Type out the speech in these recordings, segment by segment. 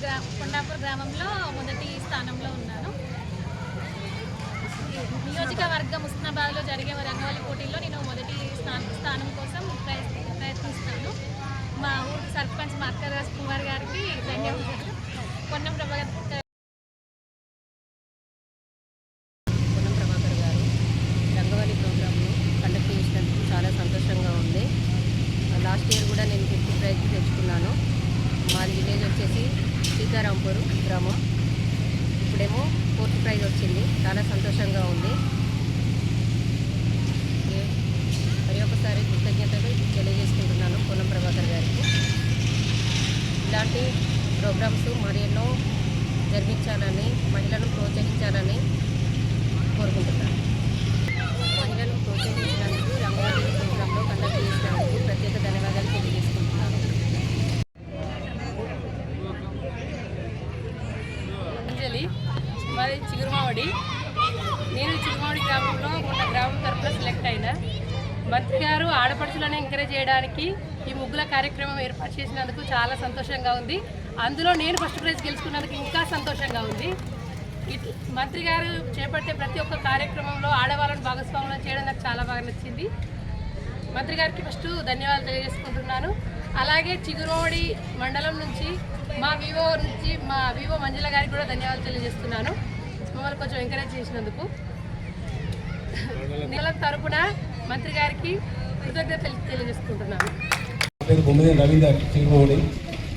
గ్రా కొండాపూర్ గ్రామంలో మొదటి స్థానంలో ఉన్నాను. నియోజకవర్గం ఉస్నాబాద్లో జరిగే రంగవల్లి పోటీల్లో నేను మొదటి స్థానం స్థానం కోసం ప్రయత్నిస్తాను మా ఊరు సర్పంచ్ మార్కరాజ్ కుమార్ గారికి ధన్యవాదాలు. పొన్నం ప్రభాకర్ పొన్నం ప్రభాకర్ గారు రంగవల్లి ప్రోగ్రామ్ను కండక్ట్ చేసినందుకు చాలా సంతోషంగా ఉంది లాస్ట్ ఇయర్ కూడా నేను ఫిఫ్త్ ప్రైజ్ తెచ్చుకున్నాను మాది విలేజ్ వచ్చేసి సీతారాంపూర్ గ్రామం ఇప్పుడేమో ఫోర్త్ ప్రైజ్ వచ్చింది. చాలా సంతోషంగా ఉంది. మరి ఒకసారి కృతజ్ఞతలు తెలియజేసుకుంటున్నాను పూనం ప్రభాకర్ గారికి. ఇలాంటి ప్రోగ్రామ్స్ మరెన్నో జరిపించాలని మహిళలను ప్రోత్సహించాలని కోరుకుంటున్నాను మహిళలను ప్రోత్సహించినందుకు రంగవల్లి ప్రోగ్రాంలో కండక్ట్ చేసినందుకు ప్రత్యేక ధన్యవాదాలు తెలియజేసుకుంటున్నాను అంజలి మాది చిగురుమావడి నేను చిగురుమావడి గ్రామంలో ఉన్న గ్రామం తరఫున సెలెక్ట్ అయినా. మంత్రి గారు ఆడపడుచులను ఎంకరేజ్ చేయడానికి ఈ ముగ్గుల కార్యక్రమం ఏర్పాటు చేసినందుకు చాలా సంతోషంగా ఉంది. అందులో నేను ఫస్ట్ ప్రైజ్ గెలుచుకున్నందుకు ఇంకా సంతోషంగా ఉంది. ఇట్ మంత్రి గారు చేపట్టే ప్రతి ఒక్క కార్యక్రమంలో ఆడవాళ్ళను భాగస్వాములను చేయడం నాకు చాలా బాగా నచ్చింది. మంత్రి గారికి ఫస్ట్ ధన్యవాదాలు తెలియజేసుకుంటున్నాను. అలాగే చిగురోడి మండలం నుంచి మా వివో నుంచి మా వివో మంజుల గారికి కూడా ధన్యవాదాలు తెలియజేస్తున్నాను. మమ్మల్ని కొంచెం ఎంకరేజ్ చేసినందుకు. నెల తరపున మంత్రి గారికి కృతజ్ఞత తెలియజేసుకుంటున్నాను. పేరు బొమ్మిది రవీందర్ చిరుమౌడి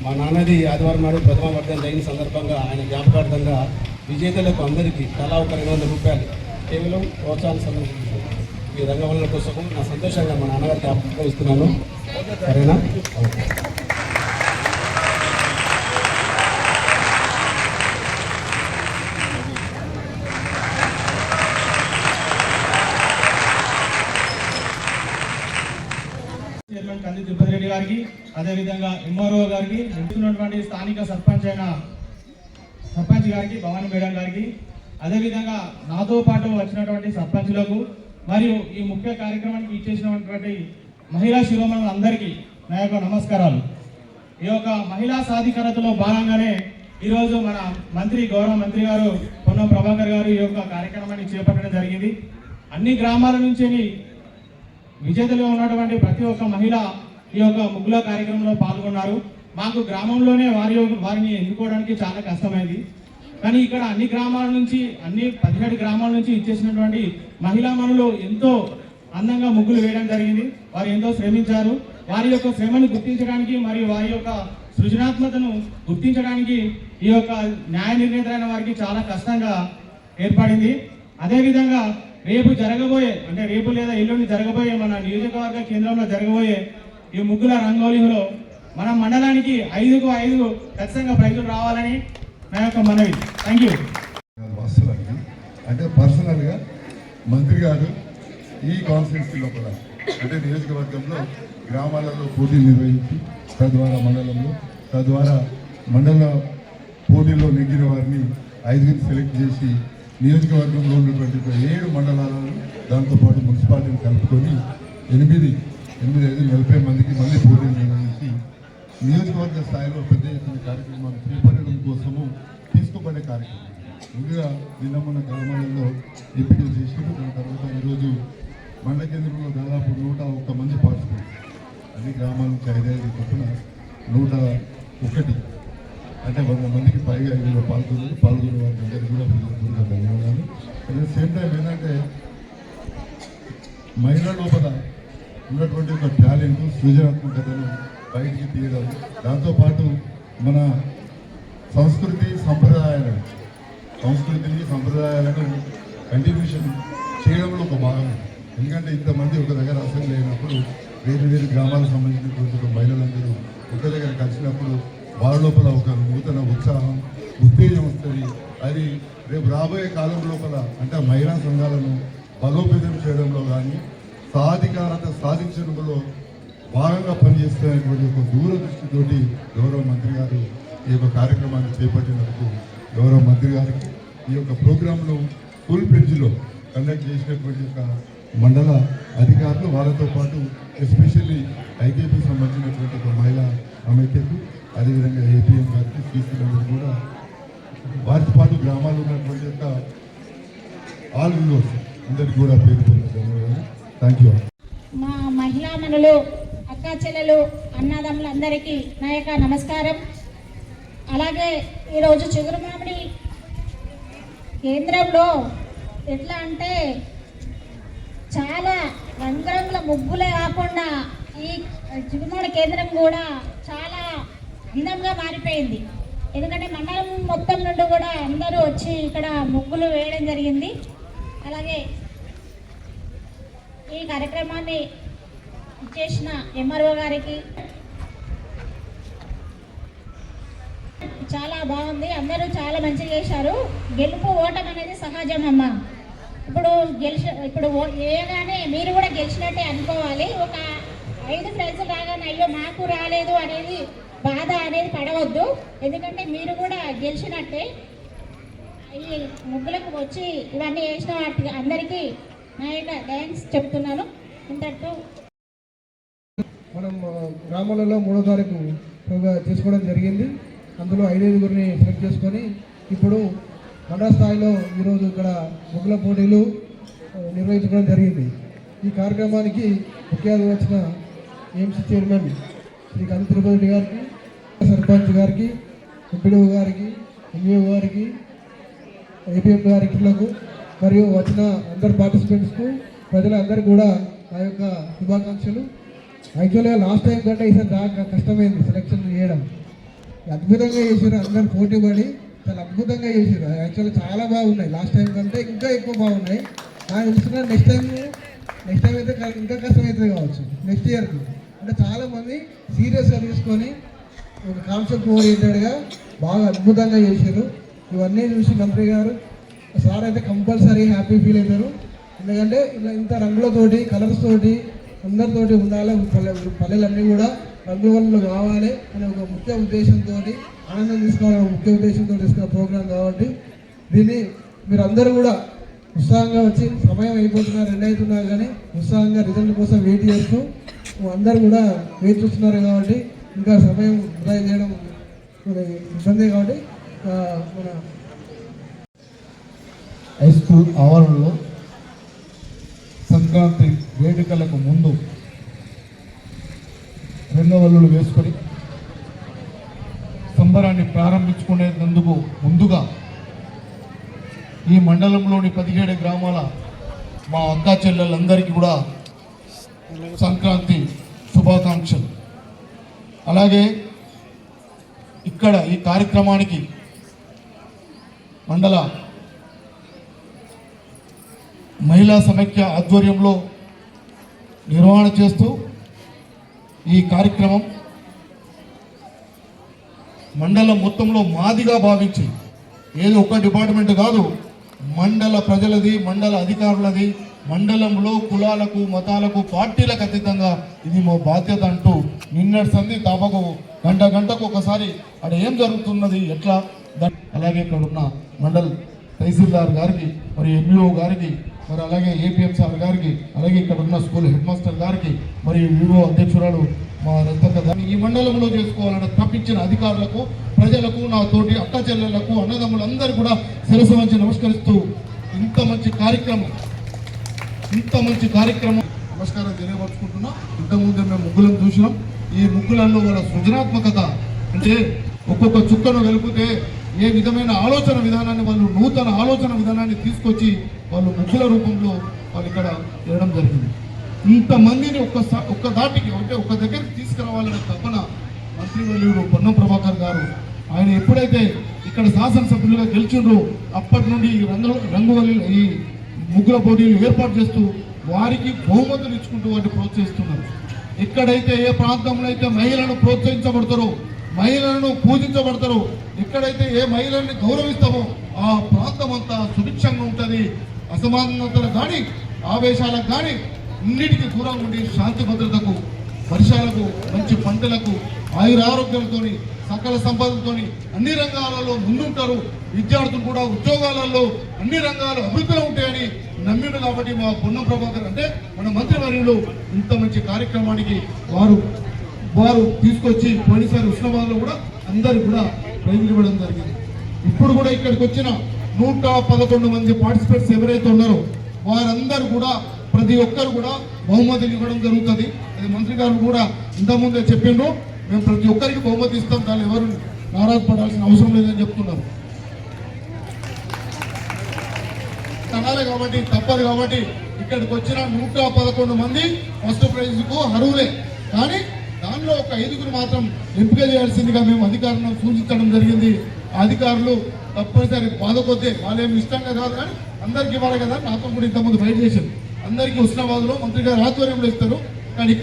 మా నాన్నది ఆదివారం నాడు ప్రథమ వర్ధన జరిగిన సందర్భంగా ఆయన జ్ఞాపకార్థంగా విజేతలకు అందరికీ తలా ఒక రెండు వందల రూపాయలు కేవలం ప్రోత్సాహం సందర్శించారు. ఈ రంగవల్ల కోసం నా సంతోషంగా మా నాన్నగారు జ్ఞాపకంగా ఇస్తున్నాను. సరేనా ఓకే చైర్మన్ కంది తిరుపతి రెడ్డి గారికి అదేవిధంగా ఎంఆర్ఓ గారికి ఎంచుకున్నటువంటి స్థానిక సర్పంచ్ అయిన సర్పంచ్ గారికి భవానీ మేడం గారికి అదేవిధంగా నాతో పాటు వచ్చినటువంటి సర్పంచ్లకు మరియు ఈ ముఖ్య కార్యక్రమానికి ఇచ్చేసినటువంటి మహిళా శిరోమణులందరికీ నా యొక్క నమస్కారాలు. ఈ యొక్క మహిళా సాధికారతలో భాగంగానే ఈరోజు మన మంత్రి గౌరవ మంత్రి గారు పొన్నం ప్రభాకర్ గారు ఈ యొక్క కార్యక్రమాన్ని చేపట్టడం జరిగింది. అన్ని గ్రామాల నుంచి విజేతలుగా ఉన్నటువంటి ప్రతి ఒక్క మహిళ ఈ యొక్క ముగ్గుల కార్యక్రమంలో పాల్గొన్నారు. మాకు గ్రామంలోనే వారి యొక్క- వారిని ఎన్నుకోవడానికి చాలా కష్టమైంది. కానీ ఇక్కడ అన్ని గ్రామాల నుంచి అన్ని పదిహేడు గ్రామాల నుంచి ఇచ్చేసినటువంటి మహిళా మనులు ఎంతో అందంగా ముగ్గులు వేయడం జరిగింది. వారు ఎంతో శ్రమించారు. వారి యొక్క శ్రమను గుర్తించడానికి మరియు వారి యొక్క సృజనాత్మకతను గుర్తించడానికి ఈ యొక్క న్యాయ నిర్ణేతలైన వారికి చాలా కష్టంగా ఏర్పడింది. అదేవిధంగా రేపు జరగబోయే అంటే రేపు లేదా ఎల్లుండి జరగబోయే మన నియోజకవర్గ కేంద్రంలో జరగబోయే ఈ ముగ్గుల రంగోలీలో మన మండలానికి ఐదుకు ఐదు ఖచ్చితంగా ప్రైజులు రావాలని నా యొక్క మనవి. థ్యాంక్ యూ అంటే పర్సనల్గా మంత్రి గారు ఈ కాన్స్టిట్యూన్సీ లోపల అంటే నియోజకవర్గంలో గ్రామాలలో పోటీలు నిర్వహించి తద్వారా మండలంలో తద్వారా మండల పోటీలో నెగ్గిన వారిని ఐదుగురిని సెలెక్ట్ చేసి నియోజకవర్గంలో ఉన్నటువంటి ఏడు మండలాలను దాంతోపాటు మున్సిపాలిటీని కలుపుకొని ఎనిమిది ఎనిమిది ఐదు నలభై మందికి మళ్ళీ పోటీ చేయడానికి నియోజకవర్గ స్థాయిలో పెద్ద ఎత్తున కార్యక్రమాలు చేపట్టడం కోసము తీసుకోబడే కార్యక్రమం. ముందుగా నిన్న మన గ్రామాలలో ఎంపికలు చేసి దాని తర్వాత ఈరోజు మండల కేంద్రంలో దాదాపు నూట ఒక్క మంది పార్టిసిపేట్ అన్ని గ్రామాల నుంచి ఐదైదు చొప్పున నూట ఒకటి అంటే వంద మందికి పైగా ఇందులో పాల్గొన్నారు. పాల్గొన్న వారికి అందరికీ కూడా ధన్యవాదాలు. అట్ ద సేమ్ టైం ఏంటంటే మహిళ లోపల ఉన్నటువంటి ఒక టాలెంట్ సృజనాత్మకతను బయటికి తీయడం దాంతోపాటు మన సంస్కృతి సంప్రదాయాలను సంస్కృతిని సంప్రదాయాలను కంటిన్యూషన్ చేయడంలో ఒక భాగం. ఎందుకంటే ఇంతమంది ఒక దగ్గర అసెంబ్లీ అయినప్పుడు వేరు వేరు గ్రామాలకు సంబంధించినటువంటి మహిళలందరూ ఒక దగ్గర కలిసినప్పుడు వారి లోపల ఒక నూతన ఉత్సాహం ఉత్తేజం వస్తుంది. అది రేపు రాబోయే కాలం లోపల అంటే మహిళా సంఘాలను బలోపేతం చేయడంలో కానీ సాధికారత సాధించడంలో భాగంగా పనిచేస్తున్నటువంటి ఒక దూరదృష్టితోటి గౌరవ మంత్రి గారు ఈ యొక్క కార్యక్రమాన్ని చేపట్టినందుకు గౌరవ మంత్రి గారికి ఈ యొక్క ప్రోగ్రాంను ఫుల్ బ్రిడ్జ్లో కండక్ట్ చేసినటువంటి యొక్క మండల అధికారులు వాళ్ళతో పాటు ఎస్పెషల్లీ ఐకేపీ సంబంధించినటువంటి ఒక మహిళా అమైక్యకు అదేవిధంగా ఏపీఎం గారికి తీసుకున్నందుకు కూడా వారితో పాటు గ్రామాల్లో ఉన్నటువంటి యొక్క ఆల్ విండోస్ అందరికీ కూడా పేరు పేరు మా మహిళా మనులు అక్క చెల్లెలు అన్నదమ్ములందరికీ నా యొక్క నమస్కారం. అలాగే ఈరోజు చిగురుమామిడి కేంద్రంలో ఎట్లా అంటే చాలా రంగురంగుల ముగ్గులే కాకుండా ఈ చిగురుమామిడి కేంద్రం కూడా చాలా అందంగా మారిపోయింది. ఎందుకంటే మండలం మొత్తం నుండి కూడా అందరూ వచ్చి ఇక్కడ ముగ్గులు వేయడం జరిగింది. అలాగే ఈ కార్యక్రమాన్ని చేసిన ఎంఆర్ఓ గారికి చాలా బాగుంది. అందరూ చాలా మంచిగా చేశారు. గెలుపు ఓటం అనేది సహజం అమ్మ. ఇప్పుడు గెలిచి ఇప్పుడు ఓ- వేయగానే మీరు కూడా గెలిచినట్టే అనుకోవాలి. ఒక ఐదు ఫ్రెండ్స్ రాగానే అయ్యో మాకు రాలేదు అనేది బాధ అనేది పడవద్దు. ఎందుకంటే మీరు కూడా గెలిచినట్టే. ఈ ముగ్గులకు వచ్చి ఇవన్నీ చేసిన వాటికి అందరికీ థ్యాంక్స్ చెప్తున్నాను. ఇంతటితో మనం గ్రామాలలో మూడో తారీఖు ప్రోగ్రా- చేసుకోవడం జరిగింది. అందులో ఐదైదుగురిని సెలెక్ట్ చేసుకొని ఇప్పుడు మండల స్థాయిలో ఈరోజు ఇక్కడ ముగ్గుల పోటీలు నిర్వహించుకోవడం జరిగింది. ఈ కార్యక్రమానికి ముఖ్య అతిథి వచ్చిన ఏఎంసీ చైర్మన్ శ్రీ కంది తిరుపతి గారికి సర్పంచ్ గారికి ఎంపీడీఓ గారికి ఎంఈఓ గారికి ఏపీఎం గారికి మరియు వచ్చిన అందరు పార్టిసిపెంట్స్కు ప్రజలందరూ కూడా నా యొక్క శుభాకాంక్షలు. యాక్చువల్గా లాస్ట్ టైం కంటే ఈసారి దాకా కష్టమైంది సెలెక్షన్ చేయడం. అద్భుతంగా చేసారు అందరు పోటీ పడి చాలా అద్భుతంగా చేసారు యాక్చువల్గా చాలా బాగున్నాయి. లాస్ట్ టైం కంటే ఇంకా ఎక్కువ బాగున్నాయి. నాకు తెలిసిన నెక్స్ట్ టైం నెక్స్ట్ టైం అయితే క- ఇంకా కష్టమైతే కావచ్చు. నెక్స్ట్ ఇయర్కి అంటే చాలామంది సీరియస్గా తీసుకొని ఒక కాన్సెప్ట్ ఓరియంటెడ్గా బాగా అద్భుతంగా చేశారు ఇవన్నీ చూసి మంత్రి గారు సార్ అయితే కంపల్సరీ హ్యాపీ ఫీల్ అవుతారు. ఎందుకంటే ఇలా ఇంత రంగులతోటి కలర్స్ తోటి అందరితోటి ఉండాలి. పల్లె పల్లెలన్నీ కూడా రంగుల కావాలి అనే ఒక ముఖ్య ఉద్దేశంతో ఆనందం తీసుకోవాలనే ముఖ్య ఉద్దేశంతో తీసుకున్న ప్రోగ్రాం కాబట్టి దీన్ని మీరందరూ కూడా ఉత్సాహంగా వచ్చి సమయం అయిపోతున్నారు రెండు అవుతున్నారు కానీ ఉత్సాహంగా రిజల్ట్ కోసం వెయిట్ చేస్తూ అందరు కూడా వెయిట్ చూస్తున్నారు కాబట్టి ఇంకా సమయం వృధా చేయడం ఇబ్బంది కాబట్టి మన హై స్కూల్ ఆవరణలో సంక్రాంతి వేడుకలకు ముందు రంగవల్లులు వేసుకొని సంబరాన్ని ప్రారంభించుకునేందుకు ముందుగా ఈ మండలంలోని పదిహేడు గ్రామాల మా అక్క చెల్లెలందరికీ కూడా సంక్రాంతి శుభాకాంక్షలు. అలాగే ఇక్కడ ఈ కార్యక్రమానికి మండల మహిళా సమైక్య ఆధ్వర్యంలో నిర్వహణ చేస్తూ ఈ కార్యక్రమం మండలం మొత్తంలో మాదిగా భావించి ఏదో ఒక డిపార్ట్మెంట్ కాదు మండల ప్రజలది మండల అధికారులది మండలంలో కులాలకు మతాలకు పార్టీలకు అతీతంగా ఇది మా బాధ్యత అంటూ నిన్నటి సంధి తాపకు గంట గంటకు ఒకసారి అక్కడ ఏం జరుగుతున్నది ఎట్లా? అలాగే ఇక్కడ ఉన్న మండల్ తహసీల్దార్ గారికి మరి ఎంఈఓ గారికి మరి అలాగే ఏపీఎం సార్ గారికి అలాగే ఇక్కడ ఉన్న స్కూల్ హెడ్ మాస్టర్ గారికి మరి వివో అధ్యక్షురాలు మా రత్తక్క గారిని ఈ మండలంలో చేసుకోవాలని తప్పించిన అధికారులకు ప్రజలకు నా తోటి అక్క చెల్లెళ్ళకు అన్నదమ్ములందరూ కూడా శిరసు మంచి నమస్కరిస్తూ ఇంత మంచి కార్యక్రమం ఇంత మంచి కార్యక్రమం. నమస్కారం తెలియపరుచుకుంటున్నా. ఇంతకుముందు మేము ముగ్గులను చూసినాం. ఈ ముగ్గులలో వాళ్ళ సృజనాత్మకత అంటే ఒక్కొక్క చుక్కను వెలిపితే ఏ విధమైన ఆలోచన విధానాన్ని వాళ్ళు నూతన ఆలోచన విధానాన్ని తీసుకొచ్చి వాళ్ళు ముగ్గుల రూపంలో వాళ్ళు ఇక్కడ చేయడం జరిగింది. ఇంతమందిని ఒక్క ఒక్క దాటికి అంటే ఒక్క దగ్గరికి తీసుకురావాలనే తపన మంత్రివర్యుడు పొన్నం ప్రభాకర్ గారు ఆయన ఎప్పుడైతే ఇక్కడ శాసనసభ్యులుగా గెలిచిండ్రో అప్పటి నుండి ఈ రంగు రంగువల్లి ఈ ముగ్గుల పోటీలు ఏర్పాటు చేస్తూ వారికి బహుమతులు ఇచ్చుకుంటూ వాటిని ప్రోత్సహిస్తున్నారు. ఎక్కడైతే ఏ ప్రాంతంలో అయితే మహిళలను ప్రోత్సహించబడతారో మహిళలను పూజించబడతారో ఎక్కడైతే ఏ మహిళల్ని గౌరవిస్తామో ఆ ప్రాంతం అంతా సుభిక్షంగా ఉంటుంది అసమానతలకు కానీ ఆవేశాలకు కానీ అన్నిటికీ దూరంగా ఉండి శాంతి భద్రతకు వర్షాలకు మంచి పంటలకు ఆయురారోగ్యాలతోని సకల సంపదలతో అన్ని రంగాలలో ముందుంటారు. విద్యార్థులు కూడా ఉద్యోగాలలో అన్ని రంగాలు అభివృద్ధిలో ఉంటాయని నమ్మిండు కాబట్టి మా పొన్నం ప్రభాకర్ అంటే మన మంత్రివర్యులు ఇంత మంచి కార్యక్రమానికి వారు వారు తీసుకొచ్చి పోయినసారి ఉష్ణబాదలో కూడా అందరు కూడా ప్రైజులు ఇవ్వడం జరిగింది. ఇప్పుడు కూడా ఇక్కడికి వచ్చిన నూట పదకొండు మంది పార్టిసిపేట్స్ ఎవరైతే ఉన్నారో వారందరూ కూడా ప్రతి ఒక్కరు కూడా బహుమతులు ఇవ్వడం జరుగుతుంది. అది మంత్రి గారు కూడా ఇంతకుముందే చెప్పిండ్రు. మేము ప్రతి ఒక్కరికి బహుమతి ఇస్తాం. దాన్ని ఎవరు నారాజు పడాల్సిన అవసరం లేదని చెప్తున్నారు. అనాలి కాబట్టి తప్పదు కాబట్టి ఇక్కడికి వచ్చిన నూట పదకొండు మంది ఫస్ట్ ప్రైజ్కు అరువులే కానీ దానిలో ఒక ఐదుగురు మాత్రం ఎంపిక చేయాల్సిందిగా మేము అధికారులను సూచించడం జరిగింది. అధికారులు తప్పనిసరి బాధ కొద్దే వాళ్ళేమి ఇష్టంగా కాదు కానీ అందరికి ఇవ్వాలి కదా నాతో కూడా ఇంతకుముందు బయట చేశారు. అందరికీ ఉష్ణబాదులో మంత్రి గారు ఆధ్వర్యంలో ఇస్తారు. కానీ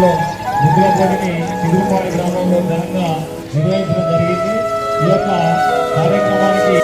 నియోజకవర్గంలో ముగ్గుల పోటీని గ్రామంలో ఘనంగా నిర్వహించడం జరిగింది. ఈ యొక్క కార్యక్రమానికి